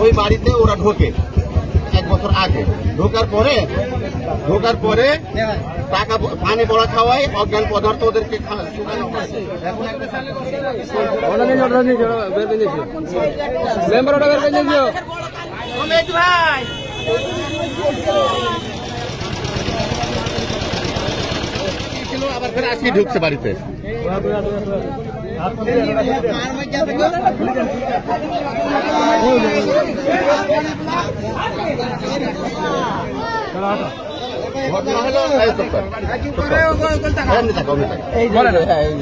ওই বাড়িতে ওরা ঢোকে এক বছর আগে। ঢোকার পরে ঢোকার পরে টাকা পানি পড়া খাওয়াই অজ্ঞান পদার্থ ওদেরকে আবার ফের ঢুকছে বাড়িতে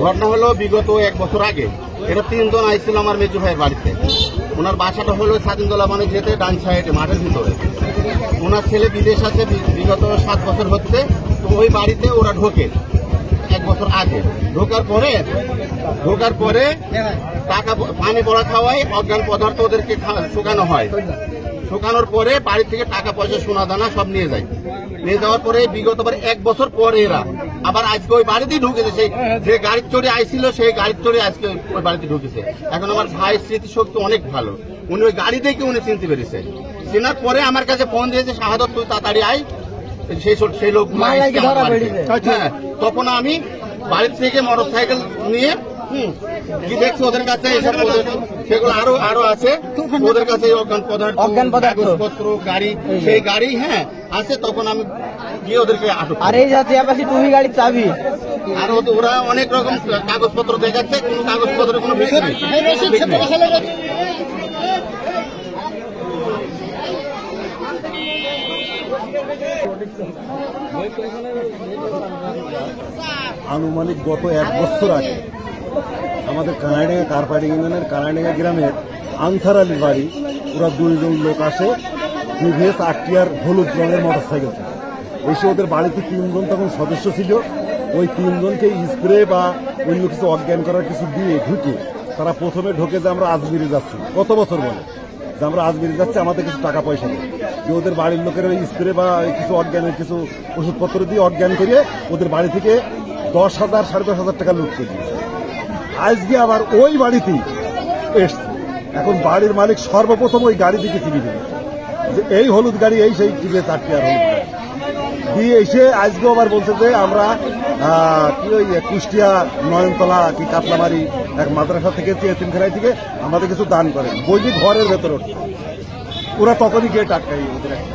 ঘটনা হলো বিগত এক বছর আগে। এটা তিনজন আইছিল আমার মেজু ভাইয়ের বাড়িতে। ওনার বাসাটা হলো স্বাধীনতলা মানে যেতে ডান সাইডে, মাঠের ভিতরে। ওনার ছেলে বিদেশ আছে বিগত সাত বছর হচ্ছে। তো ওই বাড়িতে ওরা ঢোকে। বছর আগে। ঢোকার পরে ঢোকার পরে টাকা পানি পড়া খাওয়াই, অজ্ঞান পদার্থ ওদেরকে শুকানো হয়। শুকানোর পরে বাড়ি থেকে টাকা পয়সা, সোনা দানা সব নিয়ে যায়। নিয়ে যাওয়ার পরে বিগত বার এক বছর পরে এরা আবার আজকে ওই বাড়িতেই ঢুকেছে। সেই যে গাড়ির চড়ে আইছিল, সেই গাড়ির চড়ে আজকে ওই বাড়িতে ঢুকেছে। এখন আমার ভাই স্মৃতিশক্তি অনেক ভালো। উনি ওই গাড়ি দেখে উনি চিনতে পেরেছে। চেনার পরে আমার কাছে ফোন দিয়েছে, শাহাদত, তুই তাড়াতাড়ি আয়। সেই সেই লোক হ্যাঁ তখন আমি বাড়ির থেকে মোটর সাইকেল নিয়ে হুম, দেখছি ওদের কাছে? সেগুলো আরও আরও আছে। ওদের কাছে অজ্ঞান পদার্থ কাগজপত্র গাড়ি সেই গাড়ি হ্যাঁ আছে তখন আমি গিয়ে ওদেরকে আটক আর। এই যাচ্ছে আপাশে তুমি গাড়ির চাবি। আর ওরা অনেক রকম কাগজপত্র দেখাচ্ছে কোনো কাগজপত্রের কোনো বিষয় নেই। আনুমানিক গত এক বছর আগে আমাদের কানাডাঙ্গা কারপাড়ি ইউনিয়নের কানাডাঙ্গা গ্রামের আনসার আলীর বাড়ি, ওরা দুইজন লোক আসে টিভিএস আটটিয়ার হলুদ রঙের মোটর মোটরসাইকেল এসে ওদের বাড়িতে তিনজন তখন সদস্য ছিল। ওই তিনজনকে স্প্রে বা অন্য কিছু অজ্ঞান করার কিছু দিয়ে ঢুকে তারা প্রথমে ঢোকে যে আমরা আজমিরে যাচ্ছি। কত বছর বলে? যে আমরা আজমিরে যাচ্ছি, আমাদের কিছু টাকা পয়সা দেয় যে ওদের বাড়ির লোকের ওই স্প্রে বা কিছু অজ্ঞানের কিছু ওষুধপত্র দিয়ে অজ্ঞান করিয়ে ওদের বাড়ি থেকে দশ হাজার, সাড়ে দশ হাজার টাকা লুট করে দিয়েছে। আজকে আবার ওই বাড়িতেই এসছে। এখন বাড়ির মালিক সর্বপ্রথম ওই গাড়ি দিকে চিনি দিল যে এই হলুদ গাড়ি, এই সেই টিভি চারটি আর হলুদ গাড়ি। দিয়ে এসে আজকেও আবার বলছে যে আমরা কি ওই কুষ্টিয়া, নয়নতলা কি কাতলামারি এক মাদ্রাসা থেকে তিনখানায় থেকে আমাদের কিছু দান করেন। বইটি ঘরের ভেতর উঠছে। ওরা তখনই গেট আটকাই ওদের একটা।